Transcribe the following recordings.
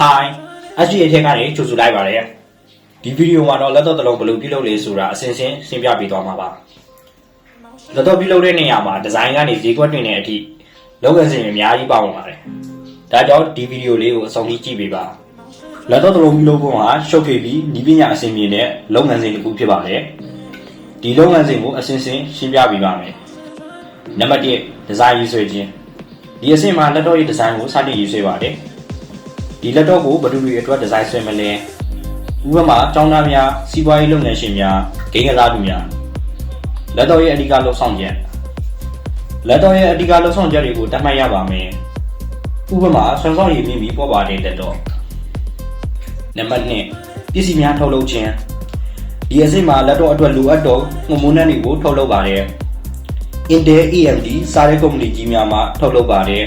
Hi SGA ထက်ကနေကြိုဆိုလိုက်ပါတယ်ဒီဗီဒီယိုမှာတော့လက်တော့တစ်လုံးဘယ်လိုပြုလုပ်လဲဆိုတာအစဉ်စဉ်ရှင်းပြပေးသွားမှာပါလက်တော့ပြုလုပ်တဲ့နေရာမှာဒီဇိုင်းကနေဈေးကွက်တင်တဲ့အထိလောက်ကစဉ်တွေအများကြီးပါဝင်ပါတယ်ဒါကြောင့်ဒီဗီဒီယိုလေးကိုအဆုံးထိကြည့်ပေးပါလက်တော့တစ်လုံးပြုလုပ်ဖို့မှာရှုပ်ထွေးပြီးဤပညာအစဉ်မြင့်တဲ့လုပ်ငန်းစဉ်တစ်ခုဖြစ်ပါတယ်ဒီလုပ်ငန်းစဉ်ကိုအစဉ်စဉ်ရှင်းပြပေးပါမယ်နံပါတ်1ဒီဇိုင်းရေးဆွဲခြင်းဒီအဆင့်မှာလက်တော့ရဲ့ဒီဇိုင်းကိုစတင်ရေးဆွဲပါတယ် ဒီလက်တော့ကိုဘယ်သူတွေအတွက်ဒီဇိုင်းဆွဲမလဲဥပမာကျောင်းသားများစီးပွားရေးလုပ်ငန်းရှင်များဂိမ်းကစားသူများလက်တော့ရဲ့အဓိကလှုပ်ဆောင်ချက်လက်တော့ရဲ့အဓိကလှုပ်ဆောင်ချက်တွေကိုတတ်မှတ်ရပါမယ်ဥပမာဆွမ်းဆောင်ရည်မြင့်ပြီးပေါ်ပါတဲ့လက်တော့နံပါတ်2ပစ္စည်းများထုတ်လုပ်ခြင်းဒီအစိတ်မှာလက်တော့အတွက်လိုအပ်တော့ငမုန်းနှံတွေကိုထုတ်လုပ်ပါတယ် Intel AMD စားတဲ့ကုမ္ပဏီကြီးများမှထုတ်လုပ်ပါတယ်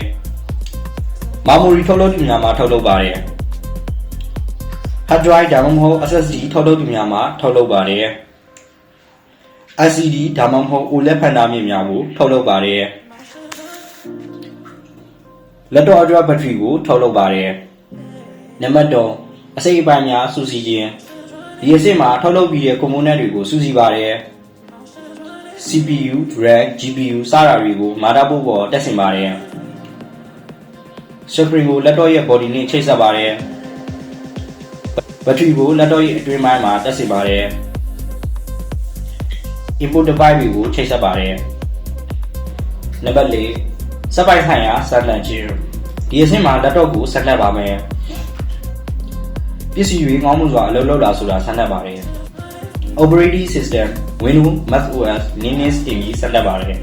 မာမိုရီထုတ်လုပ်သူများမှာထုတ်လုပ်ပါတယ် hard drive ဒါမှမဟုတ် SSD ထုတ်လုပ်သူများမှာထုတ်လုပ်ပါတယ် LCD ဒါမှမဟုတ် OLED ဖန်တာမြင့်များကိုထုတ်လုပ်ပါတယ်လက်တော့အတွက်ဘက်ထရီကိုထုတ်လုပ်ပါတယ်နံပါတ်3အစိတ်အပိုင်းများစူးစီးခြင်းဒီအစစ်မှာထုတ်လုပ်ပြီးတဲ့ component တွေကိုစူးစီးပါတယ် CPU, RAM, GPU စတာတွေကို motherboard ပေါ်တက်ဆင်ပါတယ် စပရင်ကိုလက်တော့ရဲ့ body နဲ့ချိတ်ဆက်ပါတယ်ဘက်ထရီကိုလက်တော့ရဲ့အတွင်းပိုင်းမှာတက်စီပါတယ် input device တွေကိုချိတ်ဆက်ပါတယ်နံပါတ်၄စက်ပိုက်ဆိုင်ရာဆက်လက်ခြင်းဒီအဆင့်မှာလက်တော့ကိုဆက်လက်ပါမယ်ပစ္စည်းတွေငေါမှုစွာအလုပ်လုပ်လာဆိုတာဆက်လက်ပါတယ် operating system Windows Mac OS Linux တင်ပြီးဆက်လက်ပါတယ်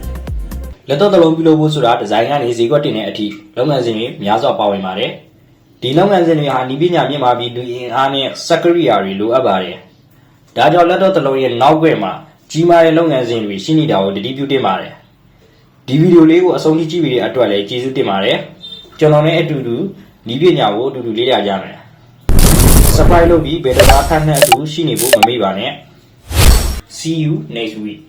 လက်တော့တစ်လုံးပြုလုပ်ဖို့ဆိုတာဒီဇိုင်းကနေဈေးကွက်တင်တဲ့အထိလုပ်ငန်းစဉ်တွေများစွာပါဝင်ပါတယ်။ဒီလုပ်ငန်းစဉ်တွေဟာဤပညာမြင့်မာပြီးလူအင်အားနဲ့စက်ကရိယာတွေလိုအပ်ပါတယ်။ဒါကြောင့်လက်တော့တစ်လုံးရဲ့နောက်ွယ်မှာကြီးမားတဲ့လုပ်ငန်းစဉ်တွေရှိနေတာကိုတတိပြုတင်ပါတယ်။ဒီဗီဒီယိုလေးကိုအဆုံးထိကြည့်ပြီးတဲ့အတွက်လည်းကျေးဇူးတင်ပါတယ်။ကျွန်တော်နဲ့အတူတူဤပညာကိုအတူတူလေ့လာကြမယ်။ Subscribe လုပ်ပြီးဘယ်တစ်ခါခန့်နဲ့အတူရှိနေဖို့မမေ့ပါနဲ့။ See you next week